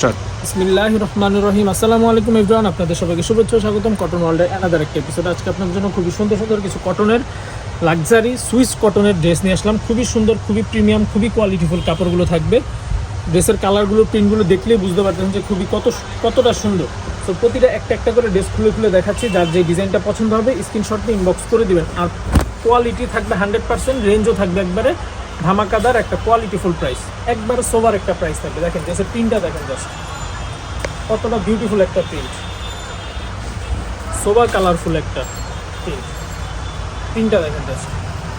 Start. বিসমিল্লাহ রহমান রহিম। আসসালামু আলাইকুম ইব্রান আপনাদের সবাইকে শুভেচ্ছা স্বাগতম কটন ওয়ার্ল্ডের অ্যানাদার একটা এপিসোড আজকে আপনাদের জন্য খুবই সুন্দর সুন্দর কিছু কটনের লাক্সারি সুইস কটনের ড্রেস নিয়ে আসলাম। খুবই সুন্দর, খুবই প্রিমিয়াম খুবই কোয়ালিটিফুল কাপড়গুলো থাকবে। ড্রেসের কালারগুলো প্রিন্টগুলো দেখলেই বুঝতে পারছেন যে খুবই কত কতটা সুন্দর। তো প্রতিটা একটা একটা করে ড্রেস খুলে খুলে দেখাচ্ছি। যার যে ডিজাইনটা পছন্দ হবে স্ক্রিনশট নিয়ে ইনবক্স করে দিবেন। আর কোয়ালিটি থাকবে হান্ড্রেড পার্সেন্ট রেঞ্জও থাকবে একবারে। ধামাকাদার একটা কোয়ালিটিফুল প্রাইস একবার সোভার একটা প্রাইস থাকবে। দেখেন ড্রেসের প্রিন্টটা দেখেন জাস্ট কতটা বিউটিফুল একটা প্রিন্ট সোবার কালারফুল একটা প্রিন্ট প্রিন্টটা দেখেন just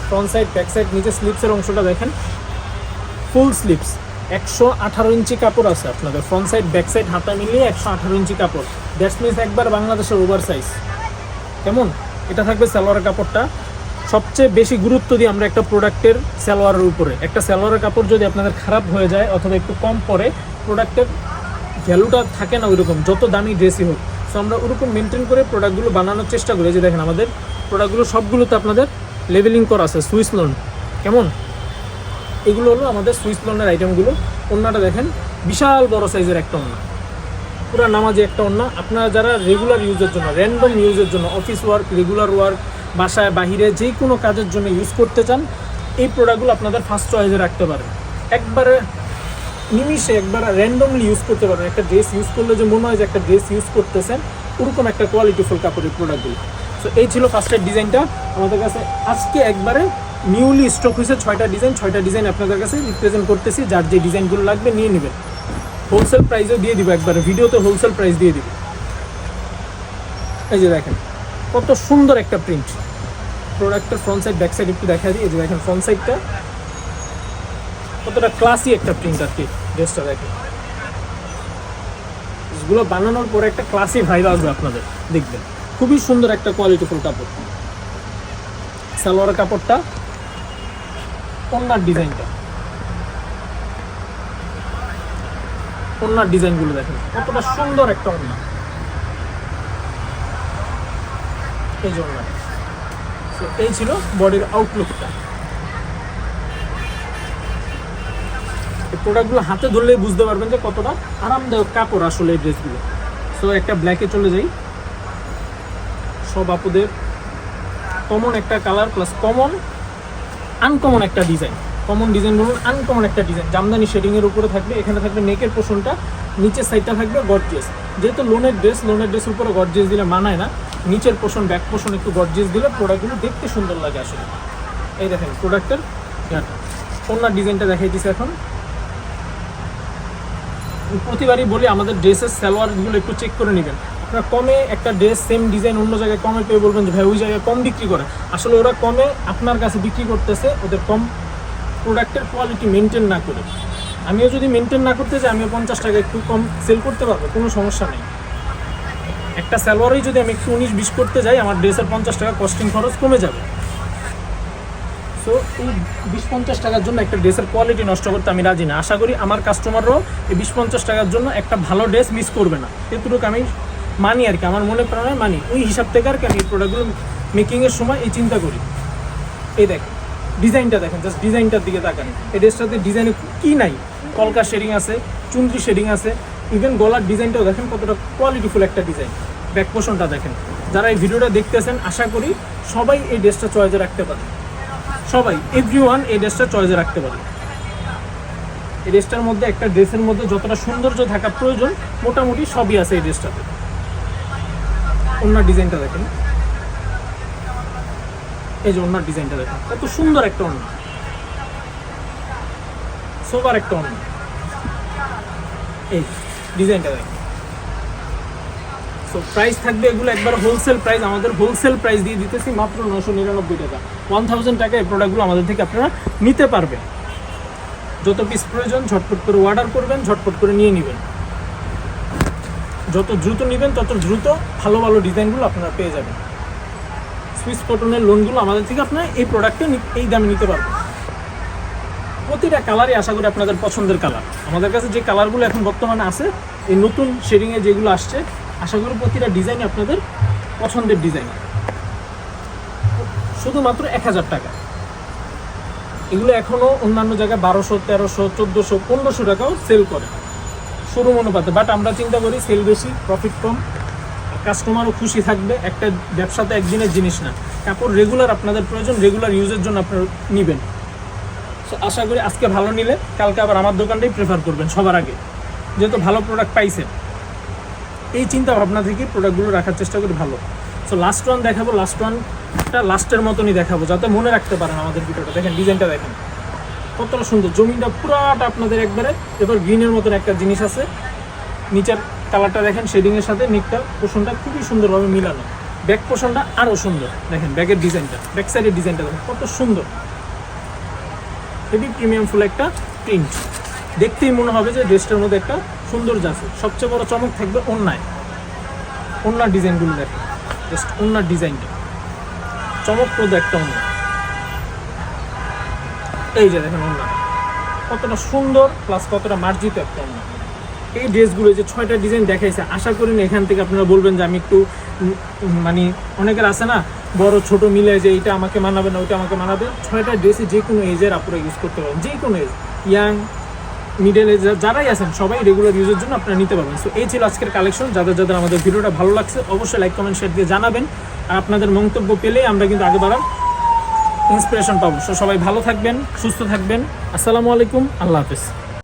front side back side নিচে স্লিপসের অংশটা দেখেন। ফুল স্লিপস একশো আঠারো ইঞ্চি কাপড় আছে আপনাদের। ফ্রন্ট সাইড ব্যাক সাইড হাতা মিলিয়ে একশো আঠারো ইঞ্চি কাপড়। দ্যাটস মিনস একবার বাংলাদেশের ওভার সাইজ কেমন? এটা থাকবে সালোয়ারের কাপড়টা। সবচেয়ে বেশি গুরুত্ব দিই আমরা একটা প্রোডাক্টের সালোয়ারের উপরে। একটা সালোয়ারের কাপড় যদি আপনাদের খারাপ হয়ে যায় অথবা একটু কম পরে প্রোডাক্টের ভ্যালুটা থাকে না ওইরকম, যত দামি ড্রেসই হোক। সো আমরা ওরকম মেনটেন করে প্রোডাক্টগুলো বানানোর চেষ্টা করি। যে দেখেন আমাদের প্রোডাক্টগুলো সবগুলোতে আপনাদের লেভেলিং করা আছে সুইস লোন কেমন? এগুলো হলো আমাদের সুইস লোনের আইটেমগুলো ওন্নাটা দেখেন, বিশাল বড় সাইজের একটা ওন্না পুরো নামাজে একটা ওন্না আপনারা যারা রেগুলার ইউজের জন্য র্যান্ডম ইউজের জন্য অফিস ওয়ার্ক রেগুলার ওয়ার্ক বাসায় বাহিরে যে কোনো কাজের জন্য ইউজ করতে চান, এই প্রোডাক্টগুলো আপনাদের ফার্স্ট চয়েসে রাখতে পারেন। একবারে নিমিশে একবার র্যান্ডমলি ইউজ করতে পারেন। একটা ড্রেস ইউজ করলে যে মনে হয় যে একটা ড্রেস ইউজ করতেছেন, ওরকম একটা কোয়ালিটিফুল কাপড়ের প্রোডাক্টগুলো সো এই ছিল ফার্স্টের ডিজাইনটা আমাদের কাছে আজকে একবারে নিউলি স্টক হয়েছে ছয়টা ডিজাইন ছয়টা ডিজাইন আপনাদের কাছে রিপ্রেজেন্ট করতেছি। যার যে ডিজাইনগুলো লাগবে নিয়ে নেবেন। হোলসেল প্রাইসও দিয়ে দিব একবারে। ভিডিওতে হোলসেল প্রাইস দিয়ে দিব। এই যে দেখেন। কত সুন্দর একটা প্রিন্ট প্রোডাক্টের ফ্রন্ট সাইড ব্যাক সাইড একটু দেখা দিই। দেখেন ফ্রন্ট সাইডটা কতটা ক্লাসি একটা প্রিন্ট আর কি ড্রেসটা দেখেন। এগুলো বানানোর পরে একটা ক্লাসি ভাইব আসবে আপনাদের, দেখবেন। খুবই সুন্দর একটা কোয়ালিটিফুল কাপড়। সালোয়ার কাপড়টা ওনার ডিজাইনটা। ওনার ডিজাইনগুলো দেখেন, কতটা সুন্দর একটা ওনা এই জন্য এই ছিল বডির আউটলুকটা প্রোডাক্টগুলো হাতে ধরলেই বুঝতে পারবেন যে কতটা আরামদায়ক কাপড় আসলে এই ড্রেসগুলো সো একটা ব্ল্যাকে চলে যাই। সব আপুদের কমন একটা কালার প্লাস কমন আনকমন একটা ডিজাইন কমন ডিজাইন বলুন আনকমন একটা ডিজাইন জামদানি শেডিংয়ের উপরে থাকবে, এখানে থাকবে নেকের পোষণটা নিচের সাইডটা থাকবে গড গর্জিয়াস যেহেতু লোনের ড্রেস লোনের ড্রেসের উপরে গর্জিয়াস দিলে মানায় না। নিচের পোষণ ব্যাক পোষণ একটু গর্জেস দিলে প্রোডাক্টগুলো দেখতে সুন্দর লাগে আসলে। এই দেখেন প্রোডাক্টের ওনার ডিজাইনটা দেখাই দিছে এখন। প্রতিবারই বলি, আমাদের ড্রেসের সালোয়ারগুলো একটু চেক করে নেবেন। আপনারা কমে একটা ড্রেস সেম ডিজাইন অন্য জায়গায় কমে পেয়ে বলবেন যে, ভাই, ওই জায়গায় কম বিক্রি করে। আসলে ওরা কমে আপনার কাছে বিক্রি করতেছে, ওদের কম প্রোডাক্টের কোয়ালিটি মেনটেন না করে। আমিও যদি মেনটেন না করতে চাই, আমিও পঞ্চাশ টাকা একটু কম সেল করতে পারব, কোনো সমস্যা নেই। একটা সালোয়ারেই যদি আমি একটু উনিশ বিশ করতে যাই, আমার ড্রেসের পঞ্চাশ টাকা কস্টিং খরচ কমে যাবে। সো এই বিশ পঞ্চাশ টাকার জন্য একটা ড্রেসের কোয়ালিটি নষ্ট করতে আমি রাজি না। আশা করি আমার কাস্টমাররাও এই বিশ পঞ্চাশ টাকার জন্য একটা ভালো ড্রেস মিস করবে না। এতটুকু আমি মানি আর কি। আমার মনে প্রাণে মানি। ওই হিসাব থেকে আর কি আমি এই প্রোডাক্টগুলো মেকিংয়ের সময় এই চিন্তা করি। এই দেখেন ডিজাইনটা দেখেন জাস্ট ডিজাইনটার দিকে তাকান। এই ড্রেসটাতে ডিজাইনে কী নাই? কলকা শেডিং আছে চুন্দ্রি শেডিং আছে। ইভেন গলার ডিজাইনটাও দেখেন কতটা কোয়ালিটিফুল একটা ডিজাইন ব্যাক পোষণটা দেখেন। যারা এই ভিডিওটা দেখতেছেন, আশা করি সবাই এই ড্রেসটা চয়েসে রাখতে পারে। সবাই এভরি ওয়ান এই ড্রেসটা চয়েসে রাখতে পারে। এই ড্রেসটার মধ্যে একটা ড্রেসের মধ্যে যতটা সৌন্দর্য থাকা প্রয়োজন, মোটামুটি সবই আছে এই ড্রেসটাতে। ওনার ডিজাইনটা দেখেন। এই যে ওনার ডিজাইনটা দেখেন। কত সুন্দর একটা অন্য। সোবার একটা অন্য। এই, ডিজাইনটা দেখেন। সো প্রাইস থাকবে এগুলো একবার হোলসেল প্রাইস আমাদের হোলসেল প্রাইস দিয়ে দিতেছি মাত্র নশো নিরানব্বই টাকা। ওয়ান থাউজেন্ড টাকা এই প্রোডাক্টগুলো আমাদের থেকে আপনারা নিতে পারবেন। যত পিস প্রয়োজন, ঝটপট করে অর্ডার করবেন, ঝটপট করে নিয়ে নেবেন। যত দ্রুত নেবেন, তত দ্রুত ভালো ভালো ডিজাইনগুলো আপনারা পেয়ে যাবেন। সুইস কটনের লোনগুলো আমাদের থেকে আপনারা এই প্রোডাক্টে এই দামে নিতে পারবেন। প্রতিটা কালারই আশা করি আপনাদের পছন্দের কালার আমাদের কাছে যে কালারগুলো এখন বর্তমানে আছে, এই নতুন শেডিংয়ে যেগুলো আসছে আশা করি প্রতিটা ডিজাইন আপনাদের পছন্দের ডিজাইন শুধুমাত্র এক হাজার টাকা। এগুলো এখনও অন্যান্য জায়গায় বারোশো, তেরোশো, চোদ্দোশো, পনেরোশো টাকাও সেল করে। শোরুম অনুপাতে বাট আমরা চিন্তা করি সেল বেশি প্রফিট কম কাস্টমারও খুশি থাকবে, একটা ব্যবসাতে একদিনের জিনিস না। কাপড় রেগুলার আপনাদের প্রয়োজন রেগুলার ইউজের জন্য আপনারা নেবেন। সো আশা করি আজকে ভালো নিলে, কালকে আবার আমার দোকানটাই প্রেফার করবেন সবার আগে। যেহেতু ভালো প্রোডাক্ট পাইছেন। এই চিন্তা ভাবনা থেকে প্রোডাক্টগুলো রাখার চেষ্টা করি ভালো। সো লাস্ট ওয়ান দেখাবো লাস্ট ওয়ানটা লাস্টের মতনই দেখাবো, যাতে মনে রাখতে পারেন আমাদের ভিডিওটা। দেখেন ডিজাইনটা দেখেন। কতটা সুন্দর। জমিটা পুরাটা আপনাদের একবারে, এবার গ্রিনের মতন একটা জিনিস আছে। নিচের কালারটা দেখেন শেডিংয়ের সাথে নিকটা পোষণটা খুবই সুন্দরভাবে মিলানো। ব্যাক পোষণটা আরও সুন্দর। দেখেন ব্যাগের ডিজাইনটা ব্যাক সাইডের ডিজাইনটা দেখেন, কত সুন্দর। হেভি প্রিমিয়াম ফুল একটা প্রিন্ট দেখতেই মনে হবে যে ড্রেসটার মধ্যে একটা সুন্দর আছে। সবচেয়ে বড় চমক থাকবে অন্যায় অন্যার ডিজাইনগুলো দেখেন জাস্ট অন্যার ডিজাইনটা। চমকপ্রদ একটা অন্য এই যে দেখেন অন্য কতটা সুন্দর প্লাস কতটা মার্জিত একটা অন্য এই ড্রেসগুলো যে ছয়টা ডিজাইন দেখাইছে, আশা করি না এখান থেকে আপনারা বলবেন যে আমি একটু মানে অনেকের আছে না, বড়, ছোট মিলে যে এটা আমাকে মানাবে না, ওইটা আমাকে মানাবে। ছয়টা ড্রেসে যে কোনো এজের আপনারা ইউজ করতে পারেন। যে কোনো এজ ইয়াং মিডল এজ যারাই আছেন, সবাই রেগুলার ইউজের জন্য আপনারা নিতে পারবেন। সো এই ছিল আজকের কালেকশন যাদের যাদের আমাদের ভিডিওটা ভালো লাগছে, অবশ্যই লাইক কমেন্ট শেয়ার দিয়ে জানাবেন। আর আপনাদের মন্তব্য পেলে আমরা কিন্তু আগে বাড়ার ইন্সপিরেশন পাবো। সো সবাই ভালো থাকবেন, সুস্থ থাকবেন। আসসালামু আলাইকুম, আল্লাহ হাফেজ।